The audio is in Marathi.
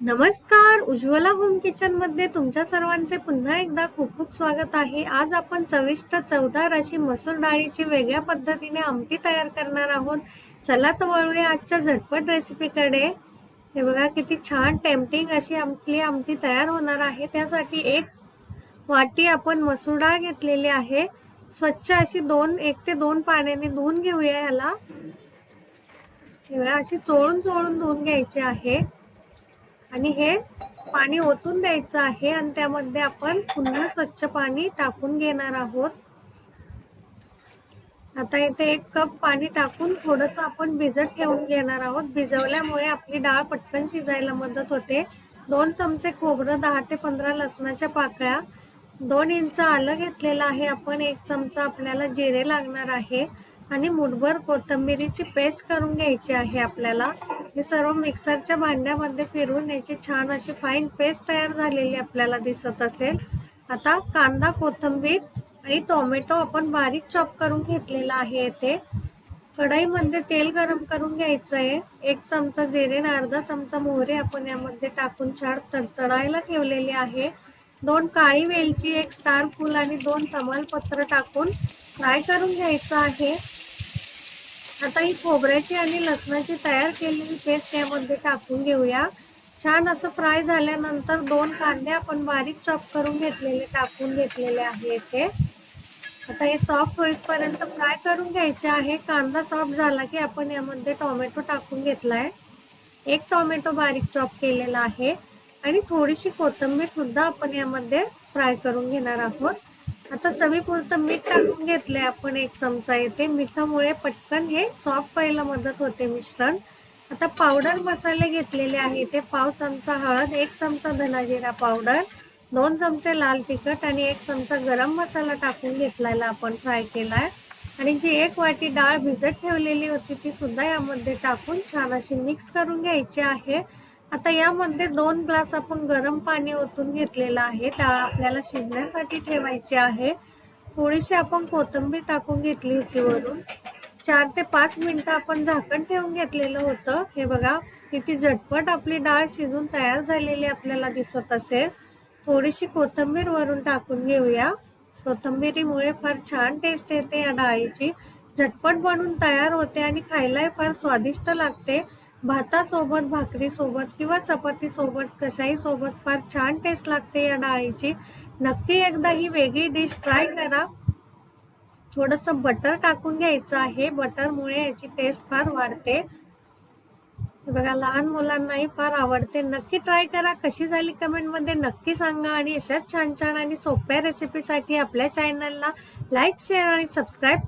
नमस्कार उज्ज्वला होम किचनमध्ये तुमच्या सर्वांचे पुन्हा एकदा खूप खूप स्वागत आहे. आज आपण चविष्ट चवदार अशी मसूर डाळीची वेगळ्या पद्धतीने आमटी तयार करणार आहोत. चला तर वळूया आजच्या झटपट रेसिपीकडे हे बघा किती छान टेम्पटिंग अशी आपली आमटी तयार होणार आहे. त्यासाठी एक वाटी आपण मसूर डाळ घेतलेली आहे. स्वच्छ अशी दोन एक ते दोन पाण्याने धुवून घेऊया ह्याला. हे बघा अशी चोळून चोळून धुवून घ्यायची आहे. आणि हे पाणी ओतून द्यायचं आहे आणि त्यामध्ये आपण पुन्हा स्वच्छ पाणी टाकून घेणार आहोत. आता इथे एक कप पाणी टाकून थोडस आपण भिजत ठेवून घेणार आहोत. भिजवल्यामुळे आपली डाळ पटकन शिजायला मदत होते. दोन चमचे खोबरं दहा ते पंधरा लसणाच्या पाकळ्या दोन इंच आलं घेतलेलं आहे. आपण एक चमचा आपल्याला जिरे लागणार आहे. आणि मुठभर कोथिंबिरीची पेस्ट करून घ्यायची आहे आपल्याला. हे सर्व मिक्सरच्या भांड्यामध्ये फिरून याची छान अशी फाईन पेस्ट तयार झालेली आपल्याला दिसत असेल. आता कांदा कोथिंबीर आणि टोमॅटो आपण बारीक चॉप करून घेतलेला आहे येथे. कढईमध्ये तेल गरम करून घ्यायचं आहे एक चमचा जिरे आणि अर्धा चमचा मोहरे आपण यामध्ये टाकून छान तडतडायला ठेवलेले आहे. दोन काळी वेलची एक स्टार फूल आणि दोन तमालपत्र टाकून फ्राय करून घ्यायचं आहे. आता ही खोबऱ्याची आणि लसणाची तयार केलेली पेस्ट यामध्ये टाकून घेऊया. छान असं फ्राय झाल्यानंतर दोन कांदे आपण बारीक चॉप करून घेतलेले टाकून घेतलेले आहे इथे. आता हे सॉफ्ट होईपर्यंत फ्राय करून घ्यायचे आहे. कांदा सॉफ्ट झाला की आपण यामध्ये टोमॅटो टाकून घेतला आहे एक टोमॅटो बारीक चॉप केलेला आहे. आणि थोडीशी कोथिंबीर सुद्धा आपण यामध्ये फ्राय करून घेणार आहोत. आता चवीपुरतं मीठ टाकून घेतलंय आपण एक चमचा येते मिठामुळे पटकन हे सॉफ्ट व्हायला मदत होते मिश्रण. आता पावडर मसाले घेतलेले आहे ते पाव चमचा हळद एक चमचा धनाजिरा पावडर दोन चमचे लाल तिखट आणि एक चमचा गरम मसाला टाकून घेतलेला आपण फ्राय केलाय. आणि जी एक वाटी डाळ भिजत ठेवलेली होती ती सुद्धा यामध्ये टाकून छान अशी मिक्स करून घ्यायची आहे. आता यामध्ये दोन ग्लास आपण गरम पाणी ओतून घेतलेलं आहे. डाळ आपल्याला शिजण्यासाठी ठेवायची आहे. थोडीशी आपण कोथिंबीर टाकून घेतली होती वरून. चार ते पाच मिनिटं आपण झाकण ठेवून घेतलेलं होतं. हे बघा किती झटपट आपली डाळ शिजून तयार झालेली आपल्याला दिसत असेल. थोडीशी कोथिंबीर वरून टाकून घेऊया. कोथिंबीरीमुळे फार छान टेस्ट येते या डाळीची. झटपट बनून तयार होते आणि खायलाही फार स्वादिष्ट लागते. भातासोबत भाकरीसोबत किंवा चपातीसोबत कशाही सोबत फार छान टेस्ट लागते या डाळीची. नक्की एकदा ही वेगळी डिश ट्राय करा. थोडस बटर टाकून घ्यायचं आहे. बटरमुळे याची टेस्ट फार वाढते. बघा लहान मुलांनाही फार आवडते. नक्की ट्राय करा. कशी झाली कमेंटमध्ये नक्की सांगा आणि अशाच छान छान आणि सोप्या रेसिपीसाठी आपल्या चॅनलला लाईक शेअर आणि सबस्क्राईब